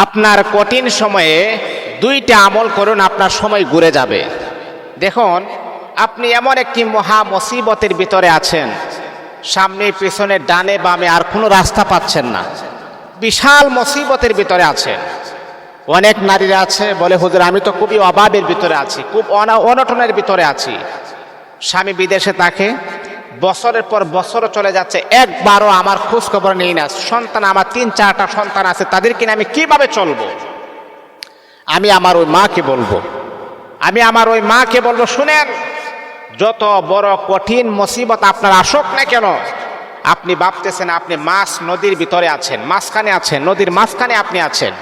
আপনার কঠিন সময়ে দুইটা আমল করুন, আপনার সময় ঘুরে যাবে। দেখুন, আপনি এমন একটি মহা মুসিবতের ভিতরে আছেন। সামনে, পিছনে, ডানে, বামে আর কোনো রাস্তা পাচ্ছেন না। বিশাল মুসিবতের ভিতরে আছেন। অনেক নারীরা আছে, বলে, হুজুর, আমি তো খুবই অভাবের ভিতরে আছি, খুব অনা- অনটনের ভিতরে আছি। স্বামী বিদেশে থাকে বছরের পর বছর চলে যাচ্ছে। একবারও আমার খোঁজ খবর নেই না। সন্তান আমার, তিন, চারটা সন্তান আছে। তাদেরকে নিয়ে আমি কীভাবে চলবো? আমি আমার ওই মাকে বলব। আমি আমার ওই মাকে বলব, শুনেন, যত বড় কঠিন মুসিবত আপনার আসুক না কেন, আপনি ভাবতেছেন আপনি মাছ নদীর ভিতরে আছেন, মাঝখানে আছেন, নদীর মাঝখানে আপনি আছেন।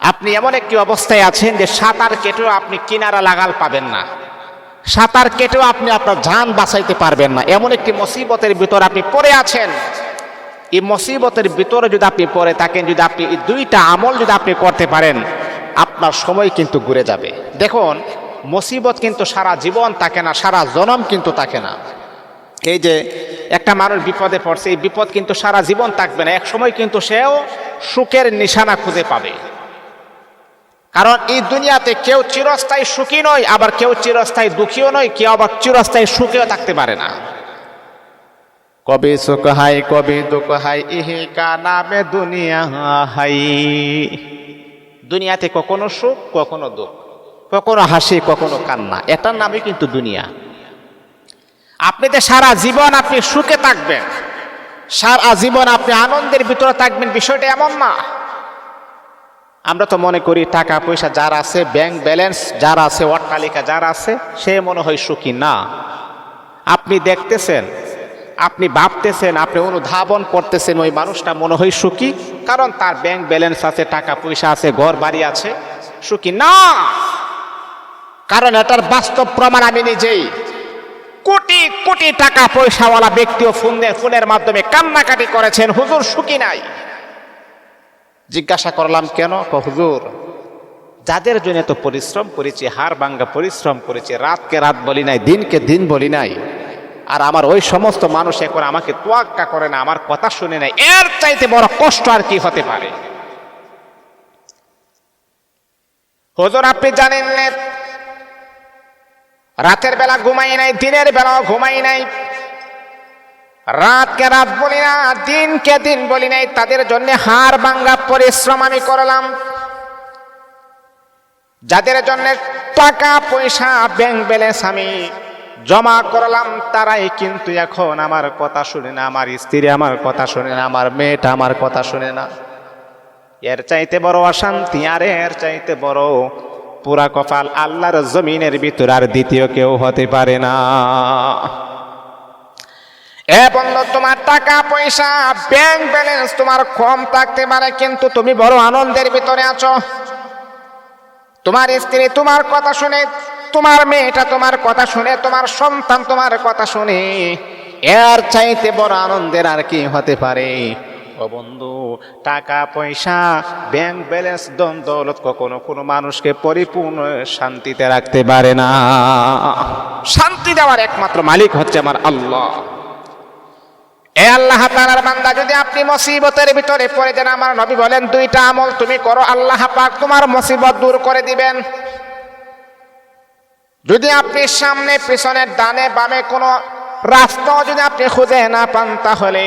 আপনি এমন একটি অবস্থায় আছেন যে সাঁতার কেটেও আপনি কিনারা লাগাল পাবেন না। সাঁতার কেটেও আপনি আপনার যান বাঁচাইতে পারবেন না। এমন একটি মুসিবতের ভিতর আপনি পড়ে আছেন। এই মুসিবতের ভিতরে যদি আপনি পড়ে থাকেন, যদি আপনি এই দুইটা আমল যদি আপনি করতে পারেন, আপনার সময় কিন্তু ঘুরে যাবে। দেখুন, মুসিবত কিন্তু সারা জীবন থাকে না, সারা জনম কিন্তু থাকে না। এই যে একটা মানুষ বিপদে পড়ছে, এই বিপদ কিন্তু সারা জীবন থাকবে না। এক সময় কিন্তু সেও সুখের নিশানা খুঁজে পাবে। কারণ এই দুনিয়াতে কেউ চিরস্থায়ী সুখী নয় আবার কেউ চিরস্থায়ী দুঃখীও নয় কেউ আবার চিরস্থায়ী সুখেও থাকতে পারে না। কবি সুখ হাই কবি দুঃখ হাই ইহি কা নামে দুনিয়া হাই। দুনিয়াতে কখনো সুখ কখনো দুঃখ কখনো হাসি কখনো কান্না এটার নামই কিন্তু দুনিয়া। আপনি তো সারা জীবন আপনি সুখে থাকবেন সারা জীবন আপনি আনন্দের ভিতরে থাকবেন বিষয়টা এমন না। আমরা তো মনে করি টাকা, পয়সা যার আছে ব্যাংক ব্যালেন্স যার আছে অট্টালিকা যার আছে, সে মনে হয় সুখী না। আপনি দেখতেছেন, আপনি ভাবতেছেন, আপনি অনুধাবন করতেছেন ওই মানুষটা মনে হয় সুখী, কারণ তার ব্যাংক ব্যালেন্স আছে, টাকা, পয়সা আছে, ঘর, বাড়ি আছে, সুখী না। কারণ এটার বাস্তব প্রমাণ আমি নিজেই। কোটি কোটি টাকা পয়সাওয়ালা ব্যক্তিও ফোনের ফোনের মাধ্যমে কান্নাকাটি করেছেন, হুজুর সুখী নাই। জিজ্ঞাসা করলাম, কেন হুজুর? যাদের জন্য তো পরিশ্রম করেছি, হার ভাঙ্গা পরিশ্রম করেছি, রাতকে রাত বলি নাই, দিনকে দিন বলি নাই, আর আমার ওই সমস্ত মানুষ এখন আমাকে তোয়াক্কা করে না, আমার কথা শুনে নাই এর চাইতে বড় কষ্ট আর কি হতে পারে? হুজুর, আপনি জানেন রাতের বেলা ঘুমাই নাই, দিনের বেলাও ঘুমাই নাই রাতকে রাত বলি না, দিনকে দিন বলি নাই, তাদের জন্য হার ভাঙ্গা পরিশ্রম আমি করলাম। যাদের জন্য টাকা, পয়সা ব্যাংক ব্যালেন্স আমি জমা করলাম, তারাই কিন্তু এখন আমার কথা শুনে না, আমার স্ত্রী আমার কথা শুনে না, আমার মেয়েটা আমার কথা শুনে না। এর চাইতে বড় অশান্তি আর এর চাইতে বড় পুরা কপাল আল্লাহর জমিনের ভিতর আর দ্বিতীয় কেউ হতে পারে না। এ বন্ধু, তোমার টাকা পয়সা ব্যাংক ব্যালেন্স তোমার কম থাকতে পারে, কিন্তু তুমি বড় আনন্দের ভিতরে আছো। তোমার স্ত্রী তোমার কথা শুনে, তোমার মেয়েটা তোমার কথা শুনে, তোমার সন্তান তোমার কথা শুনে, এর চাইতে বড় আনন্দের আর কি হতে পারে? ও বন্ধু, টাকা পয়সা ব্যাংক ব্যালেন্স দন দৌলত কখনো কোনো মানুষকে পরিপূর্ণ শান্তিতে রাখতে পারে না। শান্তি দেওয়ার একমাত্র মালিক হচ্ছে আমার আল্লাহ। এ আল্লাহ তাআলার বান্দা, যদি আপনি মুসিবতের ভিতরে পড়ে যান, আমার নবী বলেন, দুইটা আমল তুমি করো, আল্লাহ পাক তোমার মুসিবত দূর করে দিবেন। যদি আপনি সামনে, পিছনে, ডানে, বামে কোনো রাস্তা যদি আপনি খুঁজে না পান, তাহলে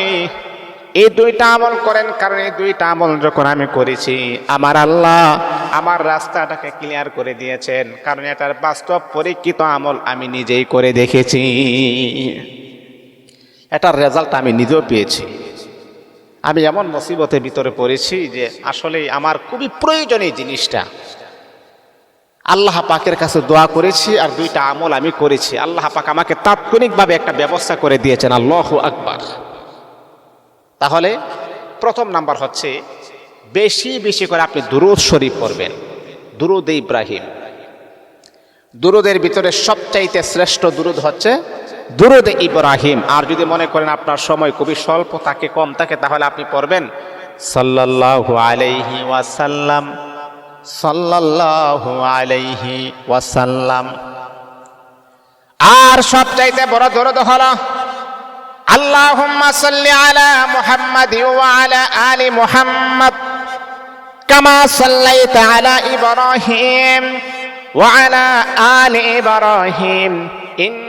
এই দুইটা আমল করেন, কারণ এই দুইটা আমল যখন আমি করেছি, আমার আল্লাহ আমার রাস্তাটাকে ক্লিয়ার করে দিয়েছেন, কারণ এটার বাস্তব পরীক্ষিত আমল আমি নিজেই করে দেখেছি। এটার রেজাল্ট আমি নিজেও পেয়েছি। আমি এমন মুসিবতের ভিতরে পড়েছি যে আসলে আমার খুবই প্রয়োজনীয় জিনিসটা। আল্লাহ পাকের কাছে দোয়া করেছি আর দুইটা আমল আমি করেছি। আল্লাহ পাক আমাকে তাৎক্ষণিকভাবে একটা ব্যবস্থা করে দিয়েছেন, আল্লাহ আকবার। তাহলে প্রথম নাম্বার হচ্ছে, বেশি বেশি করে আপনি দুরুদ শরীফ পড়বেন। দুরুদ ইব্রাহিম। দুরুদের ভিতরে সবচাইতে শ্রেষ্ঠ দুরুদ হচ্ছে দুরুদ ইব্রাহিম। আর যদি মনে করেন আপনার সময় খুবই স্বল্প, তাকে কম থাকে, তাহলে আপনি পড়বেন, সাল্লাল্লাহু আলাইহি ওয়াসাল্লাম, সাল্লাল্লাহু আলাইহি ওয়াসাল্লাম। আর সবচাইতে বড় দুরুদ হলো, আল্লাহুম্মা সাল্লি আলা মুহাম্মাদ ওয়া আলা আলি মুহাম্মাদ, কামা সাল্লাইতা আলা ইব্রাহিম ওয়া আলা আলি ইব্রাহিম, ইন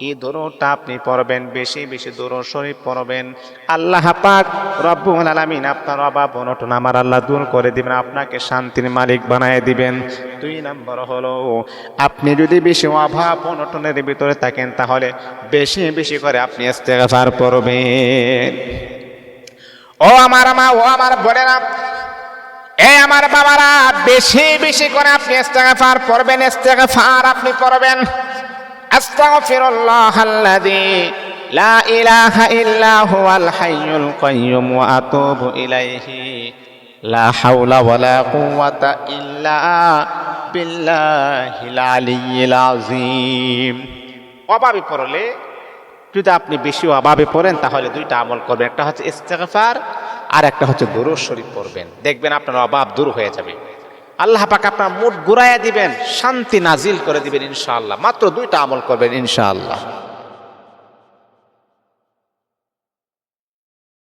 এই দরুদটা আপনি পড়বেন, বেশি বেশি দরুদ শরীফ পড়বেন। আল্লাহ পাক রব্বুল আলামিন আপনার অভাব অনটন আমার আল্লাহ দূর করে দিবেন, আপনাকে শান্তির মালিক বানায় দিবেন। দুই নম্বর হলো, আপনি যদি বেশি অভাব অনটনের ভিতরে থাকেন, তাহলে বেশি বেশি করে আপনি ইস্তেগফার পড়বেন। ও আমার মা, ও আমার বোনেরা, এ আমার বাবারা, বেশি বেশি করে আপনি ইস্তেগফার পড়বেন, ইস্তেগফার আপনি পড়বেন। আস্তাগফিরুল্লাহ আল্লাযী লা ইলাহা ইল্লা হুয়াল হাইয়ুল কাইয়্যুম ওয়া আতুবু ইলাইহি। লা হাওলা ওয়ালা কুওয়াতা ইল্লা বিল্লাহিল আলিয়্যিল আযীম। অভাবে পড়লে, যদি আপনি বেশি অভাবে পড়েন, তাহলে দুইটা আমল করবেন। একটা হচ্ছে ইস্তেগফার আর একটা হচ্ছে দুরুদ শরীফ পড়বেন। দেখবেন আপনার অভাব দূর হয়ে যাবে। আল্লাহ পাক আপনার মুঠ ঘুরাইয়া দিবেন, শান্তি নাজিল করে দিবেন ইনশাআল্লাহ। মাত্র দুইটা আমল করবেন ইনশাআল্লাহ।